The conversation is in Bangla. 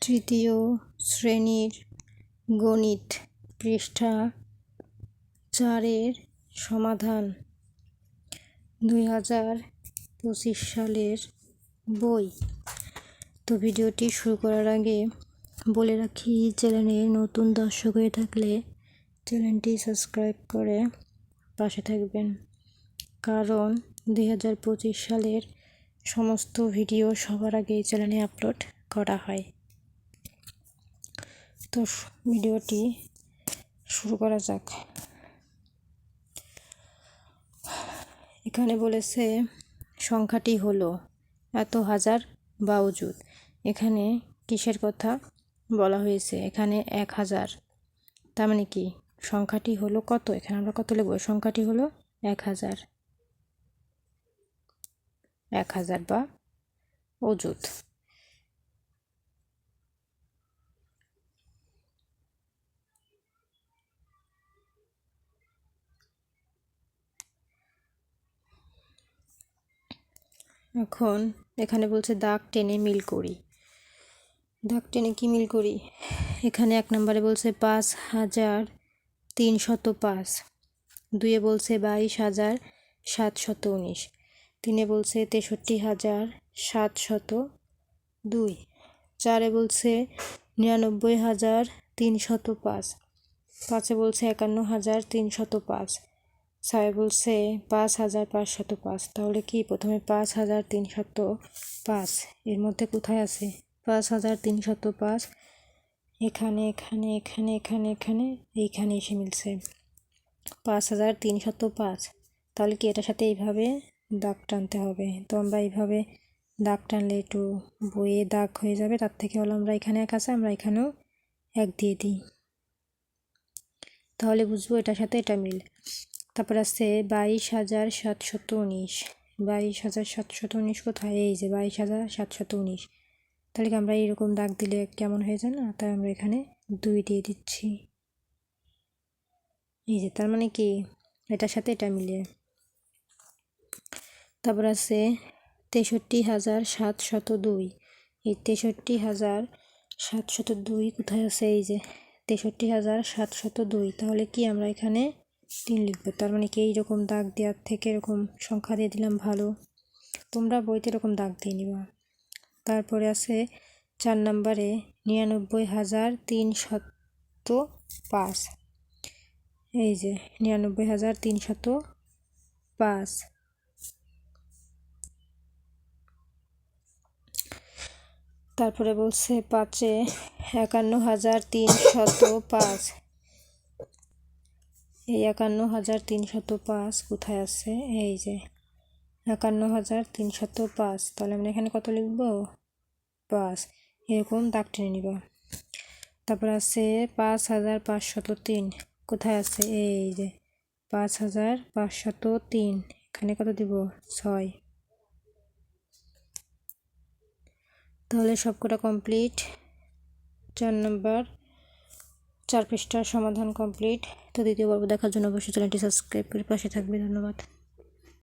তৃতীয় শ্রেণির গণিত পৃষ্ঠা চারের সমাধান। দুই হাজার পঁচিশ সালের বই। তো ভিডিওটি শুরু করার আগে বলে রাখি চ্যানেলের নতুন দর্শক হয়ে থাকলে চ্যানেলটি সাবস্ক্রাইব করে পাশে থাকবেন। কারণ দুই হাজার পঁচিশ সালের সমস্ত ভিডিও সবার আগে চ্যানেলে আপলোড করা হয়। তো ভিডিওটি শুরু করা যাক। এখানে বলেছে, সংখ্যাটি হলো এত হাজার বাউজুদ এখানে কিসের কথা বলা হয়েছে? এখানে এক হাজার। তার মানে কি? সংখ্যাটি হলো কত? এখানে আমরা কত লিখব? সংখ্যাটি হলো এক হাজার। এক হাজার বা অজুত এখন এখানে বলছে দাগ টেনে মিল করি। দাগ টেনে কি মিল করি? এখানে এক নম্বরে বলছে পাঁচ হাজার তিনশত পাঁচ। দুয়ে বলছে বাইশ হাজার সাতশত উনিশ। তিনে বলছে তেষট্টি হাজার সাতশত দুই। চারে বলছে নিরানব্বই হাজার তিনশত পাঁচ। পাঁচে বলছে একান্ন হাজার তিনশত পাঁচ। ছয় বলছে পাঁচ হাজার পাঁচশত পাঁচ। তাহলে কি প্রথমে পাঁচ হাজার তিনশত পাঁচ? এর মধ্যে কোথায় আছে? পাঁচ হাজার তিনশত পাঁচ। এখানে এখানে এখানে এখানে এখানে, এইখানে এসে মিলছে। পাঁচ হাজার তিনশত পাঁচ। তাহলে কি এটার সাথে এইভাবে দাগ টানতে হবে? তো আমরা এইভাবে দাগ টানলে একটু বইয়ে দাগ হয়ে যাবে। তার থেকে হলো আমরা এখানে এক আছে, আমরা এখানেও এক দিয়ে দিই। তাহলে বুঝব এটার সাথে এটা মিল। তারপর আছে বাইশ হাজার সাতশত উনিশ। বাইশ হাজার সাতশত উনিশ কোথায়? এই যে বাইশ হাজার সাতশত উনিশ। তাহলে কি আমরা এরকম দাগ দিলে কেমন হয়ে যায় না? তাই আমরা এখানে দুই দিয়ে দিচ্ছি। এই যে, তার মানে কি? এটার সাথে এটা মিলে তারপর আছে তেষট্টি হাজার সাতশত দুই। এই তেষট্টি হাজার সাতশত দুই কোথায় আছে? এই যে, তেষট্টি হাজার সাতশত দুই। তাহলে কি আমরা এখানে তিন লিখব। তার মানে কি এইরকম দাগ দেওয়ার থেকে এরকম সংখ্যা দিয়ে দিলাম ভালো। তোমরা বইতে এরকম দাগ দিয়ে নিবা। তারপরে আছে চার নম্বরে নিরানব্বই হাজার তিনশত পাঁচ। এই যে, নিরানব্বই হাজার তিনশত পাঁচ। তারপরে বলছে পাঁচে একান্ন হাজার তিনশত পাঁচ। এই একান্ন হাজার তিনশত পাঁচ কোথায় আছে? এই যে একান্ন হাজার তিনশত পাঁচ। তাহলে আমরা এখানে কত লিখব? পাঁচ। এরকম দাগ টেনে নিব। তারপর আছে পাঁচ হাজার পাঁচশত তিন। কোথায় আছে? এই যে পাঁচ হাজার পাঁচশত তিন। এখানে কত দিব? ছয়। তাহলে সবকটা কমপ্লিট। চার নম্বর চার পৃষ্ঠার সমাধান কমপ্লিট। তো দ্বিতীয় পর্ব দেখার জন্য অবশ্যই চ্যানেলটি সাবস্ক্রাইব করে পাশে থাকবে। ধন্যবাদ।